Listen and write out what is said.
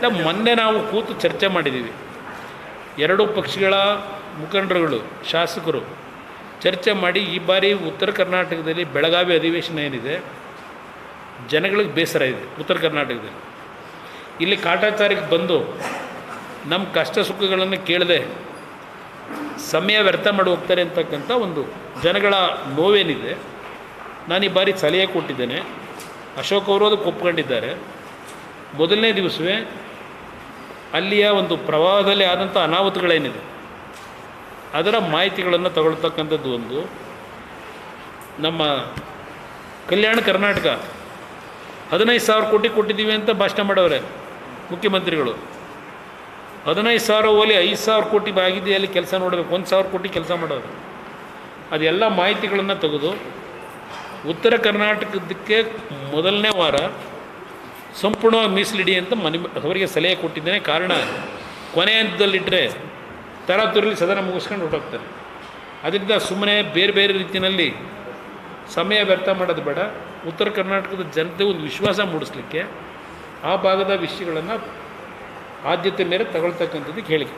ಇಲ್ಲ ಮೊನ್ನೆ ನಾವು ಕೂತು ಚರ್ಚೆ ಮಾಡಿದ್ದೀವಿ. ಎರಡೂ ಪಕ್ಷಗಳ ಮುಖಂಡರುಗಳು, ಶಾಸಕರು ಚರ್ಚೆ ಮಾಡಿ ಈ ಬಾರಿ ಉತ್ತರ ಕರ್ನಾಟಕದಲ್ಲಿ ಬೆಳಗಾವಿ ಅಧಿವೇಶನ ಏನಿದೆ, ಜನಗಳಿಗೆ ಬೇಸರ ಇದೆ ಉತ್ತರ ಕರ್ನಾಟಕದಲ್ಲಿ. ಇಲ್ಲಿ ಕಾಟಾಚಾರಕ್ಕೆ ಬಂದು ನಮ್ಮ ಕಷ್ಟ ಸುಖಗಳನ್ನು ಕೇಳದೆ ಸಮಯ ವ್ಯರ್ಥ ಮಾಡಿ ಹೋಗ್ತಾರೆ ಅಂತಕ್ಕಂಥ ಒಂದು ಜನಗಳ ನೋವೇನಿದೆ. ನಾನು ಈ ಬಾರಿ ಸಲಹೆ ಕೊಟ್ಟಿದ್ದೇನೆ. ಅಶೋಕ್ ಅವರು ಅದಕ್ಕೆ ಒಪ್ಕೊಂಡಿದ್ದಾರೆ. ಮೊದಲನೇ ದಿವಸವೇ ಅಲ್ಲಿಯ ಒಂದು ಪ್ರವಾಹದಲ್ಲಿ ಆದಂಥ ಅನಾಹುತಗಳೇನಿದೆ, ಅದರ ಮಾಹಿತಿಗಳನ್ನು ತಗೊಳ್ತಕ್ಕಂಥದ್ದು ಒಂದು. ನಮ್ಮ ಕಲ್ಯಾಣ ಕರ್ನಾಟಕ ಹದಿನೈದು ಸಾವಿರ ಕೋಟಿ ಕೊಟ್ಟಿದ್ದೀವಿ ಅಂತ ಭಾಷಣ ಮಾಡವ್ರೆ ಮುಖ್ಯಮಂತ್ರಿಗಳು. ಹದಿನೈದು ಸಾವಿರ ಓಲಿ ಐದು ಸಾವಿರ ಕೋಟಿ ಬಾಗಿದೆ ಅಲ್ಲಿ ಕೆಲಸ ನೋಡಬೇಕು, ಒಂದು ಸಾವಿರ ಕೋಟಿ ಕೆಲಸ ಮಾಡೋದು ಅದೆಲ್ಲ ಮಾಹಿತಿಗಳನ್ನು ತೆಗೆದು ಉತ್ತರ ಕರ್ನಾಟಕದಕ್ಕೆ ಮೊದಲನೇ ವಾರ ಸಂಪೂರ್ಣವಾಗಿ ಮೀಸಲಿಡಿ ಅಂತ ಮನೆ ಅವರಿಗೆ ಸಲಹೆ ಕೊಟ್ಟಿದ್ದೇನೆ. ಕಾರಣ ಕೊನೆ ಹಂತದಲ್ಲಿಟ್ಟರೆ ತರಾತುರಲ್ಲಿ ಸದನ ಮುಗಿಸ್ಕೊಂಡು ಹೊರಟೋಗ್ತಾರೆ. ಅದರಿಂದ ಸುಮ್ಮನೆ ಬೇರೆ ಬೇರೆ ರೀತಿಯಲ್ಲಿ ಸಮಯ ವ್ಯರ್ಥ ಮಾಡೋದು ಬೇಡ. ಉತ್ತರ ಕರ್ನಾಟಕದ ಜನತೆ ಒಂದು ವಿಶ್ವಾಸ ಮೂಡಿಸ್ಲಿಕ್ಕೆ ಆ ಭಾಗದ ವಿಷಯಗಳನ್ನು ಆದ್ಯತೆ ಮೇಲೆ ತಗೊಳ್ತಕ್ಕಂಥದ್ದು ಹೇಳಿಕೆ